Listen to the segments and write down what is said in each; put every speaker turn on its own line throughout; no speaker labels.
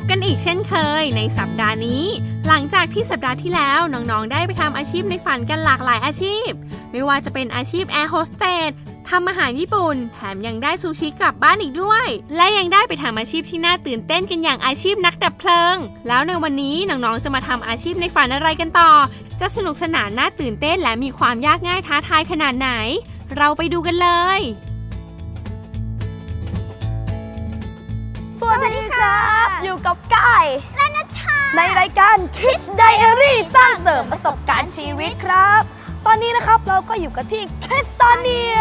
บกันอีกเช่นเคยในสัปดาห์นี้ หลังจากที่สัปดาห์ที่แล้วน้องๆ ได้ไปทำอาชีพในฝันกันหลากหลายอาชีพ ไม่ว่าจะเป็นอาชีพแอร์โฮสเตสทำอาหารญี่ปุ่น แถมยังได้ซูชิกลับบ้านอีกด้วย และยังได้ไปทำอาชีพที่น่าตื่นเต้นกันอย่างอาชีพนักดับเพลิง แล้วในวันนี้น้องๆ จะมาทำอาชีพในฝันอะไรกันต่อ จะสนุกสนานน่าตื่นเต้นและมีความยากง่ายท้าทายขนาดไหน เราไปดูกันเลย
สวัสดี ครับ อยู่กับกายและนัชชา ในรายการ Kids Diary สร้างเสริมประสบการณ์ชีวิตครับ ตอนนี้นะครับเราก็อยู่กันที่เคสตาเนีย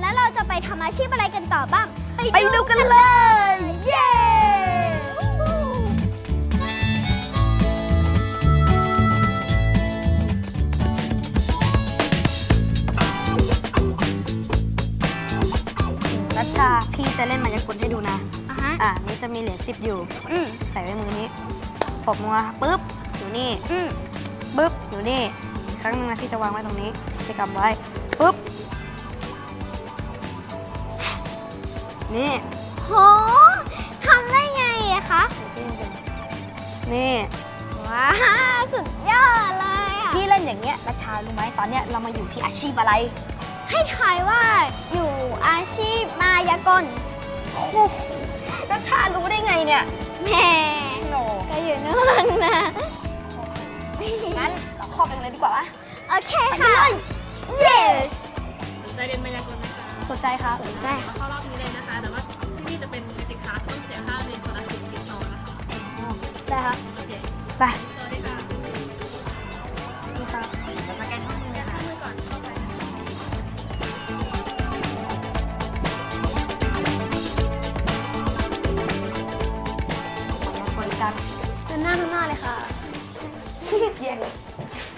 แล้วเราจะไปทำอาชีพอะไรกันต่อบ้าง
ไปดูกันเลย เย้รัชชาพี่จะเล่นมายากลให้ดูนะ
อะฮะ
อ่านี่จะมีเหรียญสิบอยู่
อืม
ใส่ไว้มือนี้ตบมือนะคะปึ๊บอยู่นี่
อืม
ปึ๊บอยู่นี่อีกครั้งหนึงนะที่จะวางไว้ตรงนี้จะกำไว้ปึ๊บนี่
โหทำได้ไงอะคะ
นี่
ว้าวสุดยอดเลยอะ
พี่เล่นอย่างเงี้ยรัชชารู้ไหมตอนเนี้ยเรามาอยู่ที่อาชีพอะไร
ให้ทายว่าอยู่อาชีพมายากล
โอ้โห รัชชารู้ได้ไงเนี่ย
แหม่
โน
ก็อยู่นู่นนะ
งั้นเราเข้าไปเลยดีกว่าปะ
โอเคค่ะ yes
สนใจเรียนมายากลไหมคะ
สนใจครับ
สนใจ
มาเข้ารอบนี้เลยนะคะ แต่ว่าที่นี่จะเป็นเมจิกคลาสต้องเสียค่าเรียนคนละสิบกิโลนะคะ
ได้ครับ
โอเค
ไป
กา
ร
เดินหน้าข้างหน้าเลยค่ะ
เย็น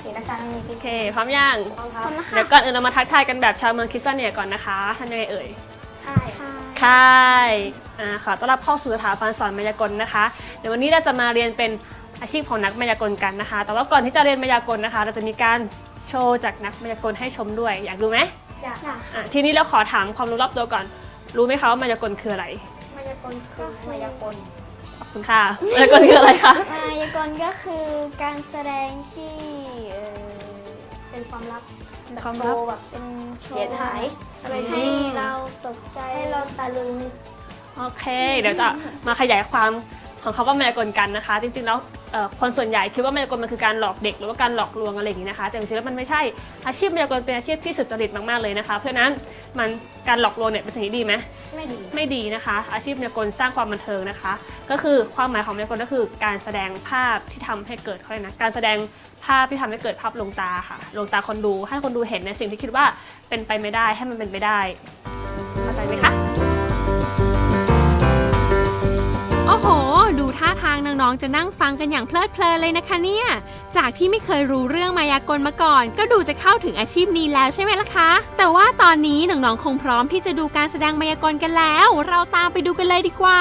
เห็นรัชชาทางนี้พี่
โอเค พร้อมยัง
ต้องค
พ
รั
ร้
บ
อมนะคะ
เดี๋ยวก่อนอื่นเรามาทักทายกันแบบชาวเมืองคริสเตียนเนี่ยก่อนนะคะทำยังไงเอ่ย
ค่ะ
ค่ายอ่าขอต้อนรับเข้าสู่สถาบันสอนมายากลนะคะ เดี๋ยววันนี้เราจะมาเรียนเป็นอาชีพของนักมายากลกันนะคะ แต่ว่าก่อนที่จะเรียนมายากลนะคะ เราจะมีการโชว์จากนักมายากลให้ชมด้วย อยากดูไหม
อยาก
ค่ะ
อะทีนี้เราขอถามความรู้รอบตัวก่อน รู้ไหมคะว่ามายากลคืออะไร
มายากลคือมายากล
ขอบคุณค่ะมายากลคืออะไรคะ
มายากลก็คือการแสดงที่เอ่อ
เป็นความลับ
ความลับ
โชว์แบบ
เป็นโช
เหรียญ
ว์
หาย
อะไรให้เราตกใจ
ให้เราตะลึง
โอเค เดี๋ยวจะมาขยายความของคำว่ามายากลกันนะคะ จริงๆแล้วเอ่อคนส่วนใหญ่คิดว่ามายากลมันคือการหลอกเด็กหรือว่าการหลอกลวงอะไรอย่างนี้นะคะ แต่จริงๆแล้วมันไม่ใช่อาชีพมายากลเป็นอาชีพที่สุจริตมากๆเลยนะคะ เพราะฉะนั้น มันการหลอกลวงเนี่ยเป็นสิ่งที่ดีไหม
ไม่ดี
ไม่ดีนะคะ อาชีพมายากลสร้างความบันเทิงนะคะ ก็คือความหมายของมายากลก็คือ การแสดงภาพที่ทำให้เกิดเขาเลยกนะการแสดงภาพที่ทำให้เกิดภาพลวงตาค่ะลวงตาคนดูให้คนดูเห็นในสิ่งที่คิดว่าเป็นไปไม่ได้ให้มันเป็นไปได้เข้าใจไหมคะ น้องๆ จะนั่งฟังกันอย่างเพลิดเพลินเลยนะคะเนี่ย จากที่ไม่เคยรู้เรื่องมายากลมาก่อน ก็ดูจะเข้าถึงอาชีพนี้แล้วใช่ไหมล่ะคะ แต่ว่าตอนนี้น้องๆ คงพร้อมที่จะดูการแสดงมายากลกันแล้ว เราตามไปดูกันเลยดีกว่า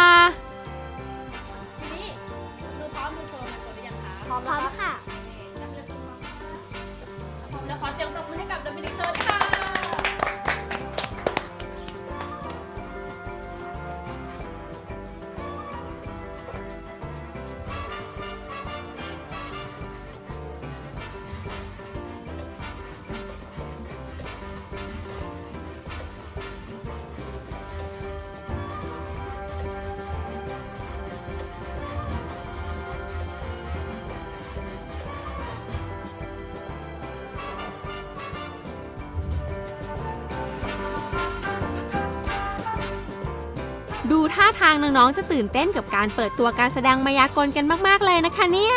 ดูท่าทางน้องๆจะตื่นเต้นกับการเปิดตัวการแสดงมายากลกันมากๆเลยนะคะเนี่ย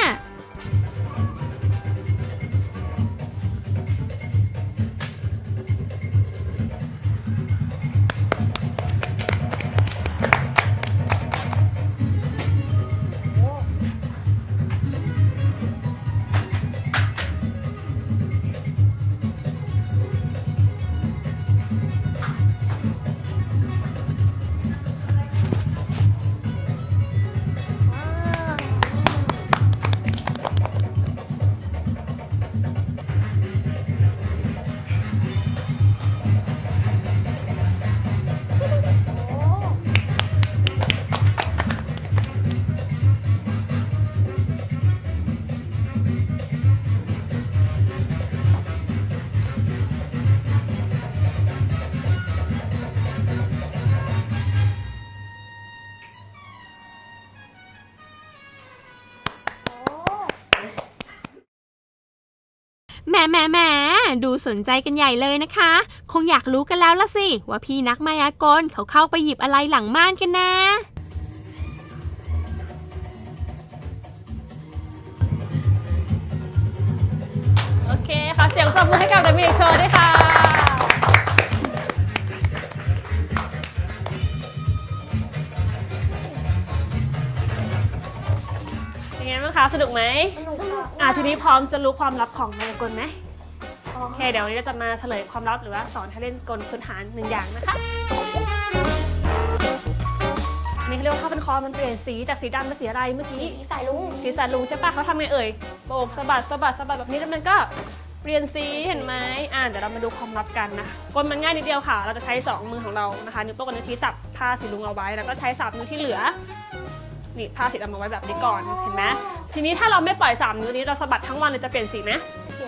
แหมแหมดูสนใจกันใหญ่เลยนะคะ คงอยากรู้กันแล้วละสิ ว่าพี่นักมายากลเขาเข้าไปหยิบอะไรหลังม่านกันนะ
โอเคขอเสียงปรบมือให้กับเดมิกโชว์ด้วยค่ะ เป็นไงบ้างคะ สนุกไหมอะทีนี้พร้อมจะรู้ความลับของมายากลไหมโอเค เดี๋ยววันนี้เราจะมาเฉลยความลับหรือว่าสอนให้เล่นกลพื้นฐานหนึ่งอย่างนะคะอันนี้เขาเรียกว่าผ้าพันคอมันเปลี่ยนสีจากสีดำเป็นสีอะไรเมื่อกี้
สายลุง
สีสันลุงใช่ปะเขาทำไงเอ่ยโบกสะบัดสะบัดสะบัดแบบนี้แล้วมันก็เปลี่ยนสีเห็นไหมอ่าเดี๋ยวเรามาดูความลับกันนะกลมันง่ายนิดเดียวค่ะ เราจะใช้ 2 มือของเรานะคะ นิ้วโป้งกับนิ้วชี้จับผ้าสีลุงเอาไว้ แล้วก็ใช้สามนิ้วที่เหลือ นี่ผ้าสีดำเอาไว้แบบนี้ก่อนเห็นไหมทีนี้ถ้าเราไม่ปล่อยสามนิ้วนี้เราสะบัดทั้งวันเลยจะเปลี่ยนสีไหม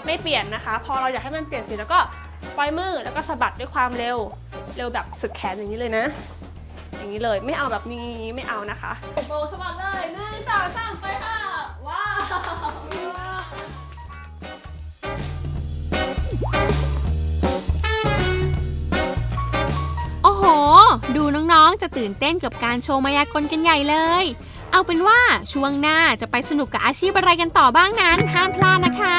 ไม่เปลี่ยนนะคะ พอเราอยากให้มันเปลี่ยนสีแล้วก็ปล่อยมือแล้วก็สะบัดด้วยความเร็วเร็วแบบสุดแขนอย่างนี้เลยนะ อย่างนี้เลยไม่เอาแบบนี้ไม่เอานะคะโบกสะบัดเลยหนึ่งสองสามไปค่ะว้าว
โอ้โห ดูน้องๆ จะตื่นเต้นกับการโชว์มายากลกันใหญ่เลย เอาเป็นว่าช่วงหน้าจะไปสนุกกับอาชีพอะไรกันต่อบ้างนั้น ห้ามพลาดนะคะ